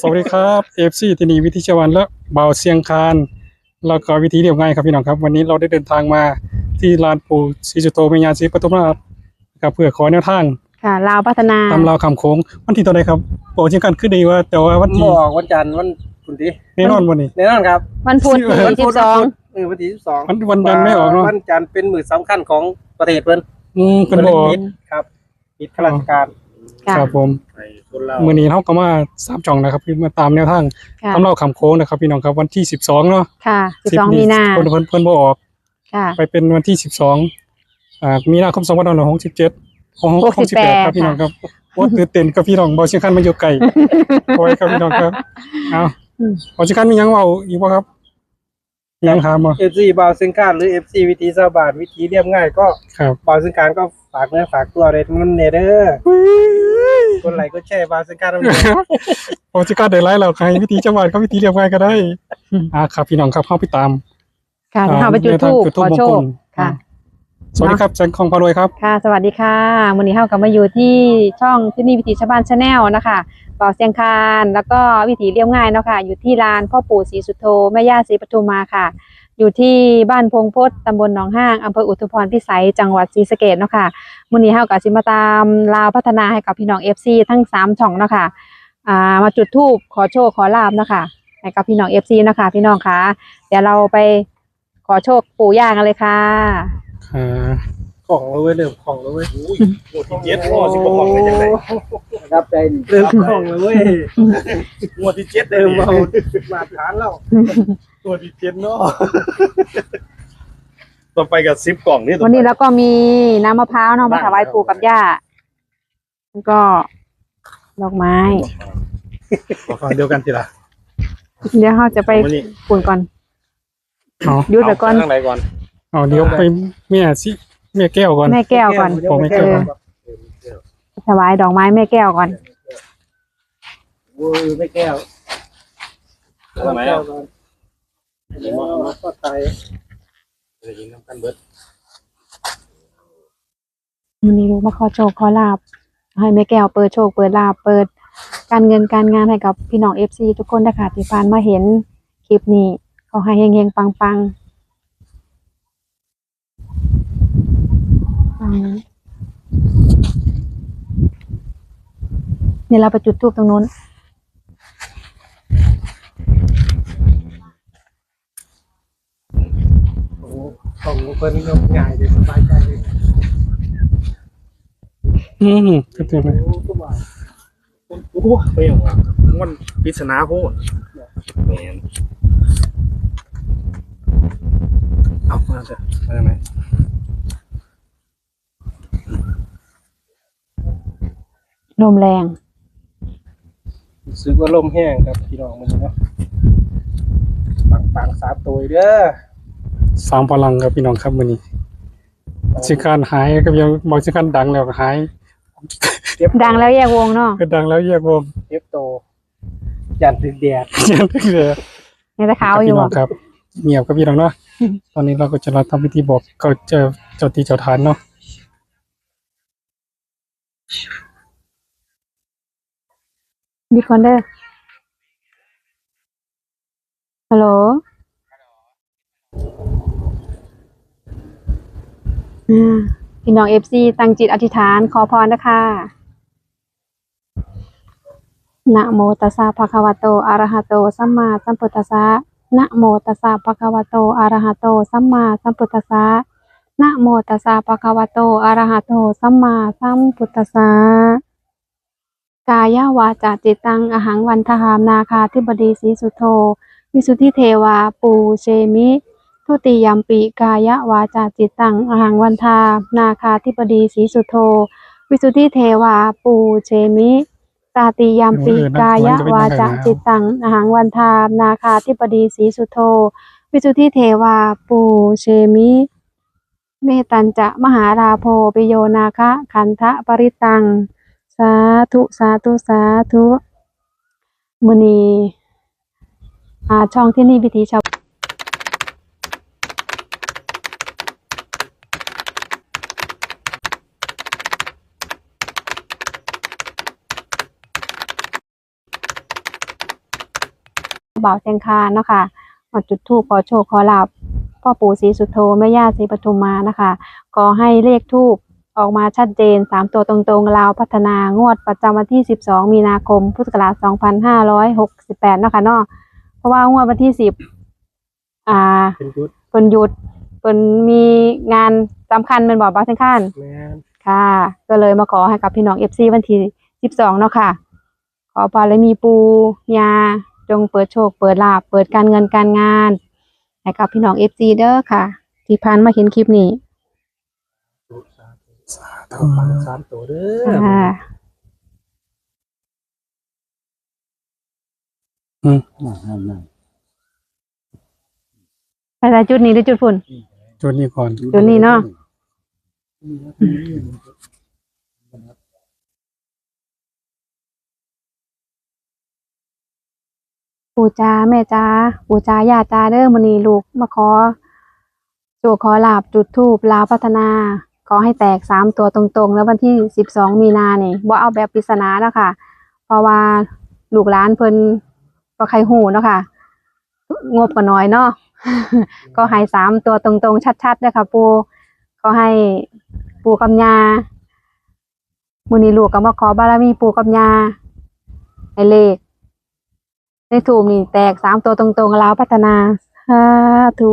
สวัสดีครับเอฟซีที่นี่วิธีชวันและเบาเสียงคานแล้วก็วิธีเรียบง่ายครับพี่น้องครับ วันนี้เราได้เดินทางมาที่ลานปู่ศรีจุโตเมียาศรีปทุมราชครับเพื่อขอแนวทางค่ะลาวพัฒนาตามราวคำโค้งวันที่ตัวใดครับบอกเช่นกันขึ้นดีว่า แต่ว่าวันบที่อกวันจันทร์วันพุธที่แน่นอนวันนี้แน่นอนครับ วันพุธเออที่สิบสองเออวันที่สิบสองวันวันจันทร์ไม่ออกเนาะวันจันทร์เป็นมือสำคัญของประเทศเพิ่นอืมเป็นบอกปิดครับปิดข้าราชการ ค่ะครับผมไอ้คนเรามือนี้เขาก็มาสามจ่องนะครับมาตามแนวทางค่ะตามราวคำโค้งนะครับพี่น้องครับวันที่สิบสองเนาะค่ะสิบสองมีนาเพิ่นเพิ่นเพิ่นบ่ออกค่ะ ไปเป็นวันที่สิบสองอ่ามีนาคมสองพันห้าร้อยหกสิบเจ็ดของหกสิบแปด68ครับพี่น้องครับว่าตื่นเต้นกับพี่น้องบอชิคันมาอยู่ไกลโอ้ยครับพี่น้องครับเอาอืมบอชิคันมีหยังเว่าอีกบ่ครับยังถามมาเอฟซีบาวเซนการหรือเอฟซีวิธีสบานวิธีเรียบง่ายก็ครับ บาวเซนการก็ฝากเนื้อฝากตัวเลยมันเนเด้อ คนไหลค์ก็แชร์บาวเซนการทำเลยบอชิคันได้ไล่แล้วใครวิธีจังหวัดก็วิธีเรียบง่ายก็ได้อ่าครับพี่น้องครับเข้าไปตามค่ะอ่าเข้าไปจุดแนวทางทูปจุดธูขปอโชมงคคลค่ะสวัสดีครับแจงของพารวยครับ ค่ะ สวัสดีค่ะวันนี้เข้ากับมาอยู่ที่ช่องที่นี่วิถีชาวบ้านชาแนลนะคะต่อเสียงคาน แล้วก็วิถีเรียบง่ายเนาะค่ะ อยู่ที่ลานพ่อปู่ศรีสุโธแม่ย่าศรีปทุมมาค่ะ อยู่ที่บ้านพงพศตำบลหนองห้างอำเภออุทุพรพิสัยจังหวัดศรีสะเกดเนาะค่ะมื้อนี้เฮากับสิมาตามลาวพัฒนาให้กับพี่น้อง FC ทั้งสามช่องเนาะค่ะอ่ามาจุดธูปขอโชคขอลาบเนาะค่ะให้กับพี่น้อง FC เนาะค่ะพี่น้องค่ะเดี๋ยวเราไปขอโชคปู่ย่ากันเลยค่ะค่ะ ของเราเว้ยเริ่มของเราเว้ยเจ็ดรอสิบกว่าของเลยจังไดรับใจเริ่มของเราเว้ยงวดที่เจ็ดเริ่มเอามาตรฐานแล้วตัวที่เจ็ดเนาะต่อไปกับซิปกล่องนี่วันนี้แล้วก็มีน้ำมะพร้าวเนาะมาถวายปู่กับย่าแล้วก็ดอกไม้ฟังเดียวกันทีละเดี๋ยวเราจะไปวันนี้ปุ่นก่อนเอาหยุดไปก่อนทางไหนก่อนเอาเดี๋ยวไปแม่สิ แม่แก้วก่อน แม่แก้วก่อน ผมไม่แก้วถวายดอกไม้แม่แก้วก่อนเว้ยไม่แก้วทางไหนอะก็ไทยจะยิงน้ำกันเบิดวันนี้รู้มาขอโชคขอลาบให้แม่แก้วเปิดโชคเปิดลาบเปิด การเงินการงานให้กับพี่น้องเอฟซีทุกคนนะคะที่ผ่านมาเห็นคลิปนี้ขอให้เฮงๆปังๆ ปังนี้เนี่ยเราไปจุดทูบตรงนู้นของเพิ่นยกง่ายเลยสบายใจเลยอืมก็เต็มเลยโอ้ก็ว่าโอ้โหเปรี้ยวอะมันปริศนาโคตรแมนเอามาเถอะมาทางไหน ลมแรงรู้สึกว่าลมแห้งครับพี่น้องมันเนาะปังปังๆสามตัวเด้อสามพลังครับพี่น้องครับวันนี้สิการหายก็ยังบอกสิการดังแล้วก็หายเก็บดังแล้วแยกวงเนาะก็ดังแล้วแยกวงเก็บโตยันถึงแดดยังไม่เลยในตะขาวอพี่ยู่น้องครับเงียบกับพี่น้องเนาะตอนนี้เราก็จะเราทำพิธีบอกเขาเจะเจ้าที่เจ้าทานเนาะ มีคนเด้อฮัลโหลอ่าพี่น้องเอฟซีตั้งจิตอธิษฐานขอพรนะคะนะโมตัสสะภะคะวะโตอะระหะโต สัมมาสัมพุทธัสสะนะโมตัสสะภะคะวะโตอะระหะโต สัมมาสัมพุทธัสสะนะโมตัสสะภะคะวะโตอะระหะโต สัมมาสัมพุทธัสสะ กายาวาจาจิตตังอหังวันทหามนาคาธิบดีสีสุโธวิสุทธิเทวาปูเชมิ ทุติยมปิกายวาจาจิตตังอหังวันทานาคาธิบดีสีสุโธวิสุทธิเทวาปูเชมิตาติยมปิกายวาจาจิตตังอหังวันทานาคาธิบดีสีสุโธวิสุทธิเทวาปูเชมิ เมตัญจะมหาราโพปิโยนาคะขันธะปริตัง สาธุสาธุสาธุมือนีอาช่องที่นี่พิธีชาวบ่าวเชียงคานเนาะค่ะมาจุดธูปขอโชคขอลาบพ่อปู่ศรีสุโธแม่ย่าศรีปทุมมานะคะ ขอให้เลขทูป ออกมาชัดเจนสามตัวตรงๆลาวพัฒนางวดประจำวันที่ 12 มีนาคม พุทธศักราช 2568 เนาะค่ะเนาะเพราะว่างวดวันที่ 10 อ่าเป็นยุทธเปินหยุดเปินมีงานสำคัญเป็นบอกบ่าวเชียงคานแม่นค่ะ ก็เลยมาขอให้กับพี่น้องเอฟซีวันที่สิบสองเนาะค่ะ ขอบารมีปูยาจงเปิดโชค เปิดลาบเปิดการเงินการงานให้กับพี่น้องเอฟซีเด้อค่ะ ที่พันมาเห็นคลิปนี้ ต้องปังสามตัวเด้อค่ะไปแต่จุดนี้หรือจุดฝุ่น จุดนี้ก่อนจุดนี้เนาะปู่จ้าแม่จ้าปู่จ้าย่าจ้าเด้อมื้อนี้ลูกมาขอโจขอลาบจุดทูปลาวพัฒนาข อให้แตกสามตัวตรงๆ แล้ววันที่สิบสองมีนาเนี่ยบ่เอาแบบปริศนาแล้วค่ะ เพราะว่าลูกหลานเพิ่นบ่ใครหูเนาะค่ะ งบก็น้อยเนาะก็ให้สามตัวตรงๆ ชัดๆเลยค่ะปูก็ให้ปูกับยามื้อนี้ลูกก็มาขอบารมีปูกับยาให้เลขในถูกนี่แตกสามตัวตรงๆแล้วพัฒนาสาธุ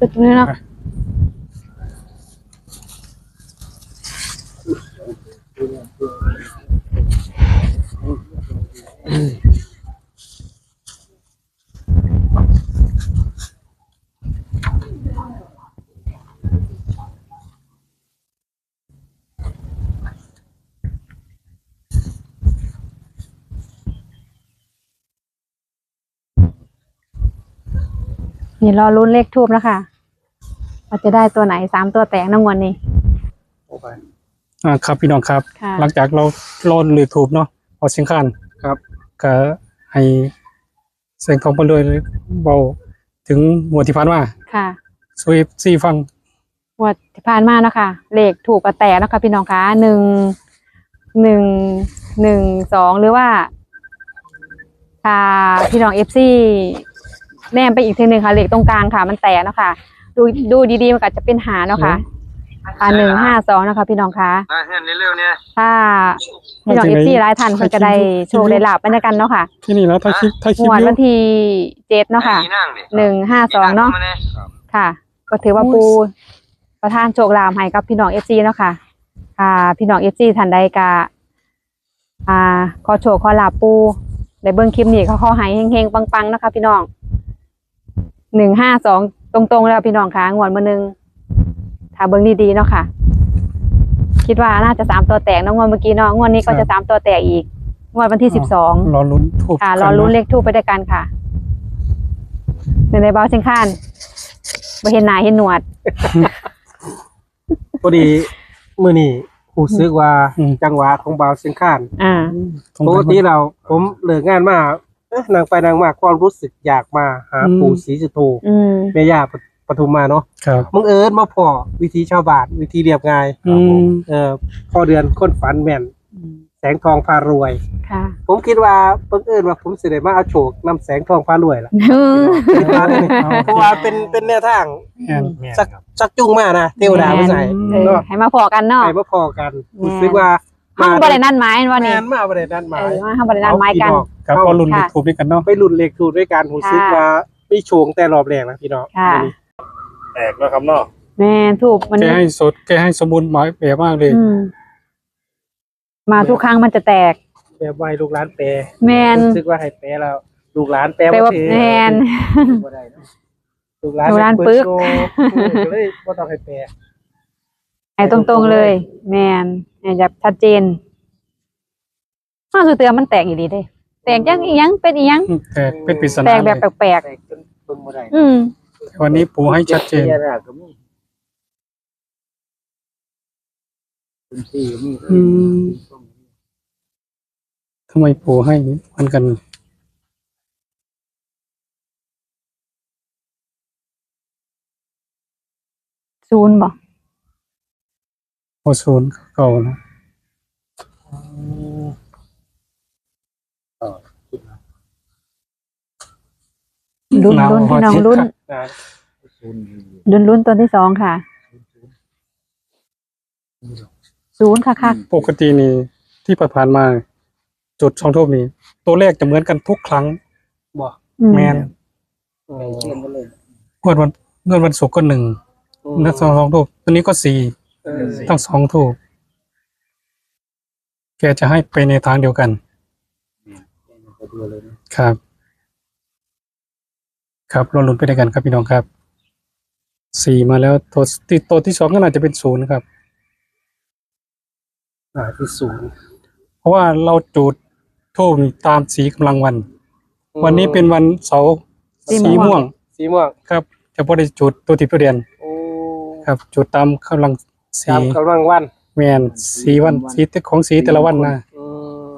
จุดตรงนี้นะนี่รอลุ้นเลขทูบนะคะ ว่าจะได้ตัวไหนสามตัวแตกน้ำงวนนี้ โอ้ไปอ่าครับพี่น้องครับ ค่ะ หลังจากเราโลดหรือถูกเนาะพอเสียงคานครับ ก็ให้เสียงทองไปเลยเบาถึงหัวดที่ผ่านมาค่ะสวีซีฟังงวดที่ผ่านมาเนาะคะเลขถูกกระแตกเนาะคะพี่น้องคะหนึ่งหนึ่งหนึ่งสองหรือว่าค่ะพี่น้องเอฟซีแนมไปอีกทีหนึ่งค่ะเลขตรงกลางค่ะ มันแตกเนาะค่ะ ดูดูดีๆมันก็จะเป็นหาเนาะค่ะอ่าหนึ่งห้าสองนะคะพี่น้องคะมาเห็นเร็วๆเนี่ยถ้าพี่น้องเอฟซีหลายท่านเพิ่นก็ได้โชคได้ลาบไปด้วยกันเนาะค่ะที่นี่แล้วถ้าคลิปถ้าคลิงปวดอวัยู่นที่เจ็ดเนาะค่ะให้นั่งดิหนึ่งห้าสองเนาะมยค่ะ ก็ถือว่าปูประธานโชคลาภให้กับพี่น้องเอฟซีเนาะค่ะค่ะพี่น้องเอฟซีท่านใดกะอ่าขอโชคขอลาบปูในเบื้องคลิปนี้เขาขอให้เฮงๆปังๆนะคะ พี่น้องหนึ่งห้าสอง ตรงๆแล้วพี่น้องค่ะงวดมือหนึ่งถ้าเบื้องดีๆเนาะค่ะ คิดว่าน่าจะสามตัวแตกเนาะงวดเมื่อกี้เนาะงวดนี้ก็จะสามตัวแตกอีก งวดวันที่สิบสองรอลุ้นถูกค่ะรอลุ้นเลขทูปไปด้วยกันค่ะในในเบาเชียงคานไปเห็นหนาเห็นหนวดพอดีมื้อนี้รู้สึกว่าจังหวะของบ่าวเสียงข้านอ่าตรงปกันกติเราผมเลิกงานมา เอ๊ะนางไปนางมาความรู้สึกอยากมาหาปู่ศรีสุโธอืม แม่ย่าปทุมมาเนาะครับมึงเอิญมาพอวิธีชาวบ้านวิธีเรียบง่ายอืมเออพอเดือนคนฝันแม่น แสงทองพารวย ค่ะผมคิดว่าเพิ่งเอิญว่าผมสิได้มาเอาโชคนำแสงทองพารวยล่ะเพราะว่าเป็นเป็นแนวทางแม่นแม่นสักครับสักจุงมานะเทวดามาใส่เออเนาะให้มาพอกันเนาะ ไปมาพอกันแม่นรู้สึกว่า ห้องบรินันไม้ว่านี่แม่นมาบ่ได้นัดหมาเอยอมาห้องบรินันไม้กันครับรอลุ้นเลขถูกด้วยกันเนาะไปรุ่นเลขถูกด้วยกันรู้สึกค่ะว่ามีโชงแต่รอบแรกนะพี่น้องค่ะวันนี้แตกแล้วครับเนาะแม่ถูกมันแกให้สดแกให้สมบูรณ์หมายแบบมากเลยอืมมาทุกครั้งมันจะแตกแบบไหวลูกหลานแปรแมนรู้สึกว่าให้แปรแล้วลูกหลานแปรแปลว่าบ่ถือแมนบ่ได้เนาะลูกหลานลูกหลานเปิดปึ๊กโชว์ก็เลยบ่ต้องให้แปร ไอ้ตรงๆเลย แมนไอ้แบบชัดเจนถ้าสุดเตือมันแตกอีดีเด้ แตกยังอีหยังเป็นอีหยังแต่เป็นปริศนาแตกแบบเลยแปลกแตกจนเบิ่งบ่ได้ๆอืมวันนี้ปูให้ชัดเจนพญานาคก็มีเป็นที่มีอืม ทำไมปูให้เหมือนกันศูนย์บ่ โอศูนย์เก่านะลุ้นลุ้นพี่น้องลุ้นนะลุ้นลุ้นตัวที่สองค่ะศูนย์ค่ะค่ะปกตินี่ที่ผ่านๆมา จุดช่องทูบนี้ ตัวเลขจะเหมือนกันทุกครั้งบ่อืแมนใกล้เคียงกันเลยงวดวันงวดวันศุกร์ก็หนึ่งนักสองสองทูบตัวนี้ก็สี่เออ ทั้งสองทูบแกจะให้ไปในทางเดียวกันไปดูเลยนะครับ ครับเราลุ้นไปด้วยกันครับพี่น้องครับ สี่มาแล้วตัวที่ตัวที่สองก็น่าจะเป็นศูนย์ครับอ่าที่สูงเพราะว่าเราจุดทูบตามสีกำลังวัน วันนี้เป็นวันเสาร์สีม่วง สีม่วงครับจะพอได้จุดตัวติดตัวเดียนโอ้ครับ จุดตามกำลัง สีตามกำลังวันแมนสีวันสีของสีแต่ละวันนะอืม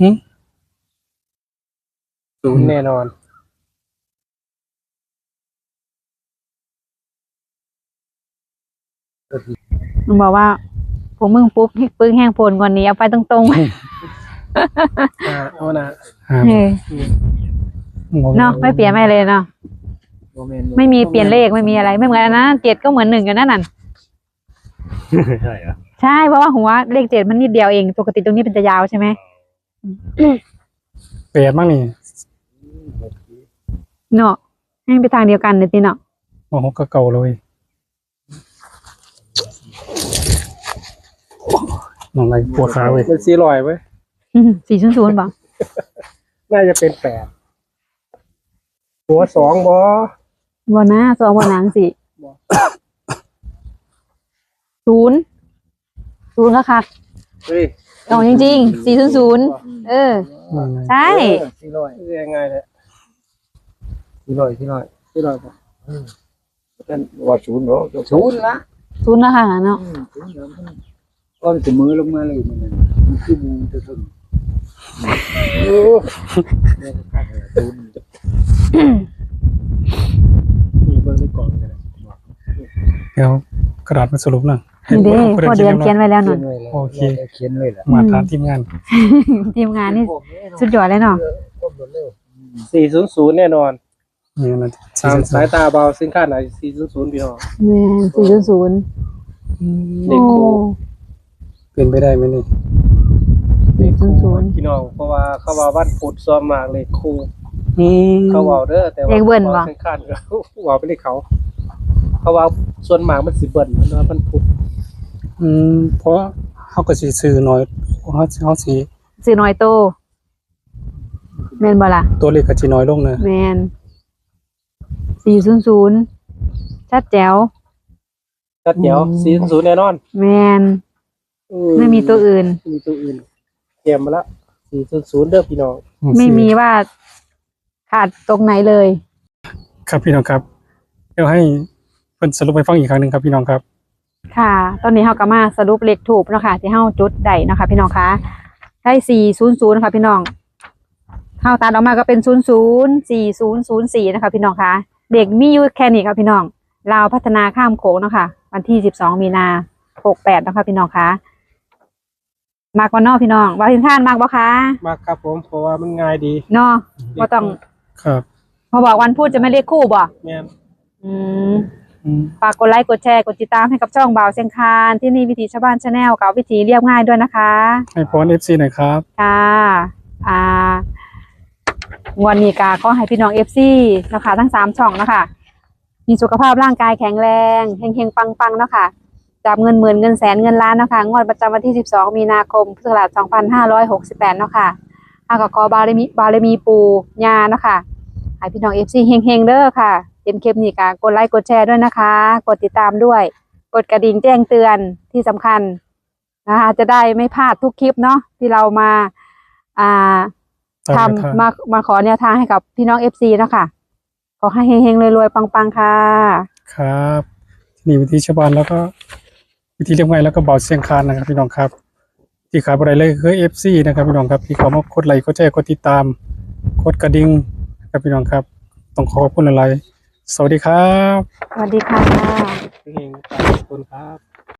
หึศูนย์แน่นอนมันบอกว่าผมมึงปุ๊บให้ปึ้งแห้งโพนก่อนนี้เอาไปตรงอ่าเอานะครับๆเออ เนาะไม่เปลี่ยนไม่เลยเนาะโมเมนต์ไม่มีเปลี่ยนเลขไม่มีอะไรไม่เหมือนกันนะเจ็ดก็เหมือนหนึ่งกันนั่นน่ะใช่เหรอใช่เพราะว่าหัวเลขเจ็ดมันนิดเดียวเองปกติตรงนี้เป็นจะยาวใช่ไหมเปลี่ยนบ้างนี่เนาะให้ไปทางเดียวกันเลยทีเนาะโอ้โหก็เก่าเลยน้องไรปวดขาเว้ยเป็นสีลอยไหมสี่ศูนย์ศูนย์บอกน่าจะเป็นแปด หัวสองบอบอนะสองบอนังสี่ศูนย์ศูนย์ก็ค่ะเฮ้ยอ๋อจริงๆสี่ศูนย์ศูนย์เออ ใช่สีลอยเรียกง่ายเลยสีลอยสีลอยสีลอยปะนั่นว่าศูนย์เหรอศูนย์ละศูนย์แล้วค่ะเนาะอืมศูนย์แล้วมันก้อนเสมอลงมาเลยมันนั่นมันคือมูจะถึง โอ้เนี่ยก็ขาดเลยศูนย์มีเบอร์ในกล่องกันเลยเดี๋ยวกระดาษมาสรุปหนะนี่เด้พอเดือนเขียนไว้แล้วเขีนยนนไว้แล้วโอเคเขียนเลยล่ะมาทานทีมงานทีมงานนี่สุดยอดเลยเนาะสี่ศูนย์ศูนย์แน่นอนนี่นะตามสายตาเบาซึ่งค่าไหนสี่ศูนย์ศูนย์พี่น้องแม่สี่ศูนย์ศูนย์เด็กโอ้ครูเป็นไปได้ไหมนี่ สี่ศูนย์ศูนย์พี่น้องเพราะว่าเขาว่าบ้านปุดซ้อมมากเลยครูอืมเขาเว่าเด้อแต่ว่าเรียกเบิ้ลบ่บ่ซึ่งค่าเขาเว่าไปเลยเขา เขาว่าส่วนมากมันสิเบิ้ลมันว่ามันปุดอืมเพราะเขาก็สีซื้อหน่อยเขาเขาสีสื่อน้อยโตแมนบ่ล่ะตัวเลขก็จีน้อยลงนะแมนสี่ศูนย์ศูนย์ชัดแจ๋วชัดเจ๋วสี่ศูนย์ศูนย์แน่นอน แมนอืไม่มีตัวอื่นไม่มีตัวอื่นเตรียมมาแล้วสี่ศูนย์ศูนย์เด้อพี่น้องไม่มีว่าขาดตรงไหนเลย ครับพี่น้องครับ เดี๋ยวให้เป็นสรุปไปฟังอีกครั้งหนึ่งครับพี่น้องครับ ค่ะ ตอนนี้เฮาก็มาสรุปเลขถูกเนาะค่ะ ที่เฮาจุดได้เนาะค่ะพี่น้องคะได้สี่ศูนย์ศูนย์ค่ะพี่น้องเฮาตัดออกมาก็เป็นศูนย์ศูนย์สี่ศูนย์ศูนย์สี่นะคะพี่น้องคะเด็กมีอยู่แค่นี้ค่ะพี่น้องลาวพัฒนาข้ามโขงเนาะค่ะ วันที่สิบสองมีนาหกแปดนาะคะพี่น้องคะ มากกว่านอกพี่น้องว่าถึงท่านมากบ่คะมากครับผมเพราะว่ามันง่ายดีเนาะบ่ต้องครับพอบอกวันพูดจะไม่เรียกคู่บ่แม่นอืมอืมฝากกดไลค์กดแชร์กดติดตามให้กับช่องบ่าวเชียงคานที่นี่วิถีชาวบ้านชาแนลกับวิถีเรียบง่ายด้วยนะคะให้พรเอฟซีหน่อยครับค่ะอ่าวันนี้กาขอให้พี่น้องเอฟซีนะคะทั้งสามช่องนะคะมีสุขภาพร่างกายแข็งแรงเฮงๆปังๆเนาะค่ะ จับเงินหมื่นเงินแสนเงินล้านเนาะค่ะงวดประจำวันที่ 12 มีนาคมพุทธศักราช2568เนาะค่ะอาก็ขอบารมีบารมีปูญาเนาะค่ะให้พี่น้อง FC เฮงๆเด้อค่ะเห็นคลิปนี้ก็กดไลค์กดแชร์ด้วยนะคะ กดติดตามด้วย กดกระดิ่งแจ้งเตือนที่สำคัญนะคะจะได้ไม่พลาดทุกคลิปเนาะที่เรามาอ่าตามแนวทางทำมามาขอแนวทางให้กับพี่น้อง FC เนาะค่ะขอให้เฮงๆรวยๆปังๆค่ะ ครับที่นี่วิธีชาวบ้านแล้วก็ วิธีเรียบง่ายแล้วก็เบาเสียงคานนะครับพี่น้องครับ ที่ขายบอะไรเลยคือ FC นะครับพี่น้องครับที่เขามากดไลค์กดแชร์กดติดตามกดกระดิ่งนะครับพี่น้องครับ ต้องขอขอบคุณอะไรสวัสดีครับ สวัสดีค่ะ เฮงๆขอบคุณครับ